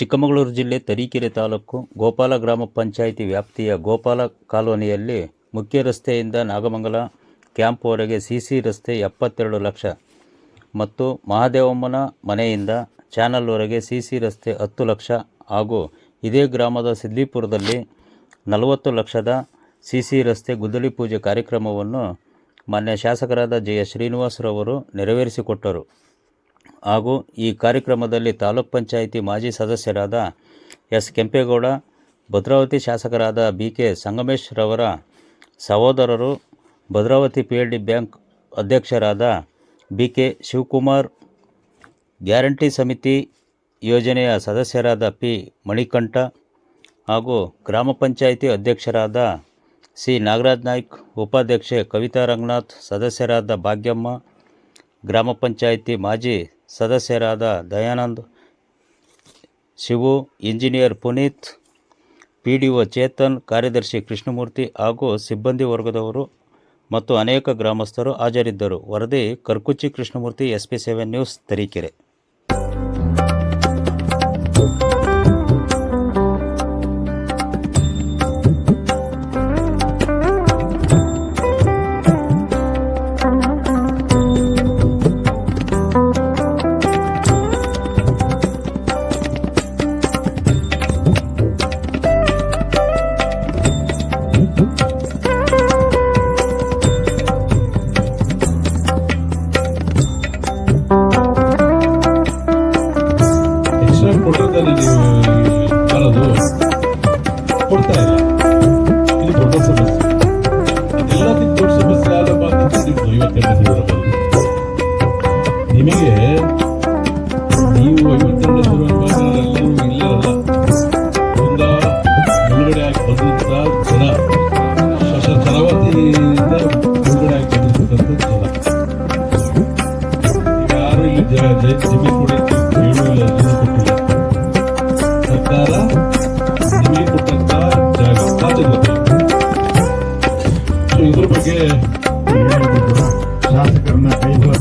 ಚಿಕ್ಕಮಗಳೂರು ಜಿಲ್ಲೆ ತರೀಕೆರೆ ತಾಲೂಕು ಗೋಪಾಲ ಗ್ರಾಮ ಪಂಚಾಯಿತಿ ವ್ಯಾಪ್ತಿಯ ಗೋಪಾಲ ಕಾಲೋನಿಯಲ್ಲಿ ಮುಖ್ಯ ರಸ್ತೆಯಿಂದ ನಾಗಮಂಗಲ ಕ್ಯಾಂಪ್ವರೆಗೆ ಸಿ ಸಿ ರಸ್ತೆ ಎಪ್ಪತ್ತೆರಡು ಲಕ್ಷ ಮತ್ತು ಮಹಾದೇವಮ್ಮನ ಮನೆಯಿಂದ ಚಾನಲ್ವರೆಗೆ ಸಿ ಸಿ ರಸ್ತೆ ಹತ್ತು ಲಕ್ಷ ಹಾಗೂ ಇದೇ ಗ್ರಾಮದ ಸಿದ್ಲಿಪುರದಲ್ಲಿ ನಲವತ್ತು ಲಕ್ಷದ ಸಿ ಸಿ ರಸ್ತೆ ಗುದ್ದಲಿ ಪೂಜೆ ಕಾರ್ಯಕ್ರಮವನ್ನು ಮಾನ್ಯ ಶಾಸಕರಾದ ಜೆ ಎಸ್ ಶ್ರೀನಿವಾಸರವರು ನೆರವೇರಿಸಿಕೊಟ್ಟರು. ಹಾಗೂ ಈ ಕಾರ್ಯಕ್ರಮದಲ್ಲಿ ತಾಲೂಕ್ ಪಂಚಾಯಿತಿ ಮಾಜಿ ಸದಸ್ಯರಾದ ಎಸ್. ಕೆಂಪೇಗೌಡ, ಭದ್ರಾವತಿ ಶಾಸಕರಾದ ಬಿ ಕೆ ಸಂಗಮೇಶ್ ರವರ ಸಹೋದರರು, Bhadravathi P L D bank ಅಧ್ಯಕ್ಷರಾದ ಬಿ ಕೆ ಶಿವಕುಮಾರ್, ಗ್ಯಾರಂಟಿ ಸಮಿತಿ ಯೋಜನೆಯ ಸದಸ್ಯರಾದ ಪಿ. ಮಣಿಕಂಠ ಹಾಗೂ ಗ್ರಾಮ ಪಂಚಾಯಿತಿ ಅಧ್ಯಕ್ಷರಾದ ಸಿ. ನಾಗರಾಜ್ ನಾಯ್ಕ್, ಉಪಾಧ್ಯಕ್ಷೆ ಕವಿತಾ ರಂಗನಾಥ್, ಸದಸ್ಯರಾದ ಭಾಗ್ಯಮ್ಮ, ಗ್ರಾಮ ಪಂಚಾಯಿತಿ ಮಾಜಿ ಸದಸ್ಯರಾದ Dayanand, Shivu, engineer Puneeth P D O Chetan, ಕಾರ್ಯದರ್ಶಿ ಕೃಷ್ಣಮೂರ್ತಿ ಹಾಗೂ ಸಿಬ್ಬಂದಿ ವರ್ಗದವರು ಮತ್ತು ಅನೇಕ ಗ್ರಾಮಸ್ಥರು ಹಾಜರಿದ್ದರು. ವರದಿ Karkuchi Krishnamurthy S P seven news, Tarikere. ಜಮೀನು ಕೊಡಿ ಹೇಳು ಇಲ್ಲ ಕೊಟ್ಟಿಲ್ಲ ಸರ್ಕಾರ, ನಿಮಗೆ ಕೊಟ್ಟಂತ ಜಾಗ ಖಾತೆ ಗೊತ್ತಿಲ್ಲ ಸೊ ಇದ್ರ ಬಗ್ಗೆ ಏನಾದ್ರು ಶಾಸಕರನ್ನ ಕೈಗೊಳ್ಳ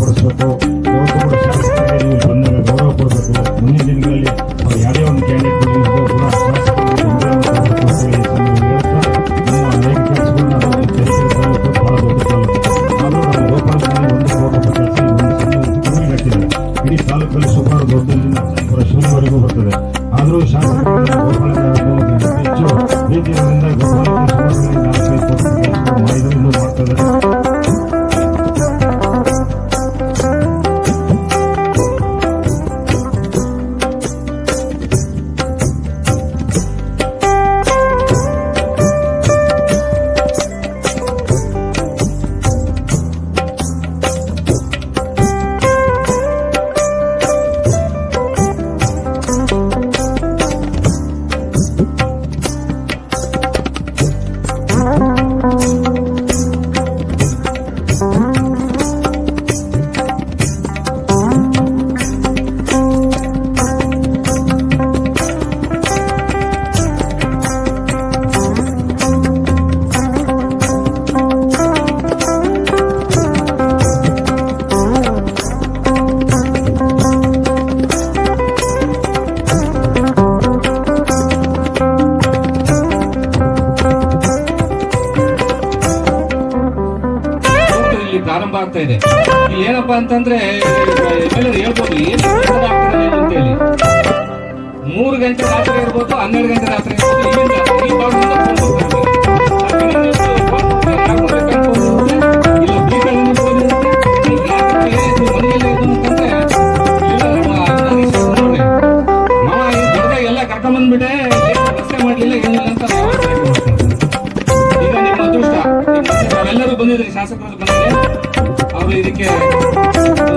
ಪ್ರಾರಂಭ ಆಗ್ತಾ ಇದೆ ಇಲ್ಲಿ ಏನಪ್ಪಾ ಅಂತಂದ್ರೆ ಎಲ್ಲರೂ ಹೇಳ್ಬೋದು ಎಷ್ಟು ಅಂತ ಹೇಳಿ ಮೂರು ಗಂಟೆ ರಾತ್ರಿ ಇರ್ಬೋದು ಹನ್ನೆರಡು ಗಂಟೆ ರಾತ್ರಿ ಶಾಸಕರು América.